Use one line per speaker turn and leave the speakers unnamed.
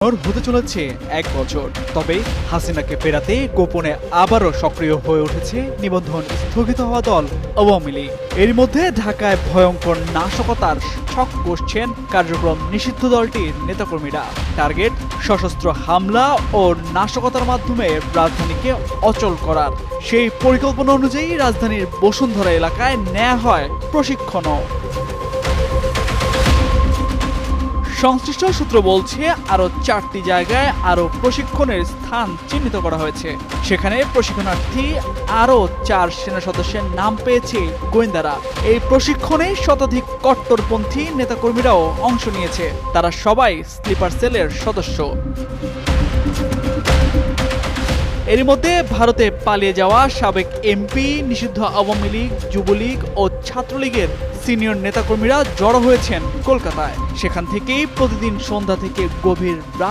হতে চলেছে এক বছর। তবে হাসিনাকে ফেরাতে গোপনে আবারও সক্রিয় হয়ে উঠেছে নিবন্ধন স্থগিত হওয়া দল আওয়ামী লীগ। এর মধ্যে ঢাকায় ভয়ঙ্কর নাশকতার ছক কষছেন কার্যক্রম নিষিদ্ধ দলটির নেতাকর্মীরা। টার্গেট, সশস্ত্র হামলা ও নাশকতার মাধ্যমে রাজধানীকে অচল করার। সেই পরিকল্পনা অনুযায়ী রাজধানীর বসুন্ধরা এলাকায় নেওয়া হয় প্রশিক্ষণও। সংশ্লিষ্ট সূত্র বলছে, আরও চারটি জায়গায় আরও প্রশিক্ষণের স্থান চিহ্নিত করা হয়েছে। সেখানে প্রশিক্ষণার্থী আরও চার সেনা সদস্যের নাম পেয়েছে গোয়েন্দারা। এই প্রশিক্ষণে শতাধিক কট্টরপন্থী নেতাকর্মীরাও অংশ নিয়েছে। তারা সবাই স্লিপার সেলের সদস্য। এর মধ্যে ভারতে পালিয়ে যাওয়া সাবেক এমপি, নিষিদ্ধ আওয়ামী লীগ, যুবলীগ ও ছাত্রলীগের সিনিয়র নেতাকর্মীরা জড়ো হয়েছেন কলকাতায়। সেখান থেকেই প্রতিদিন সন্ধ্যা থেকে গভীর রাত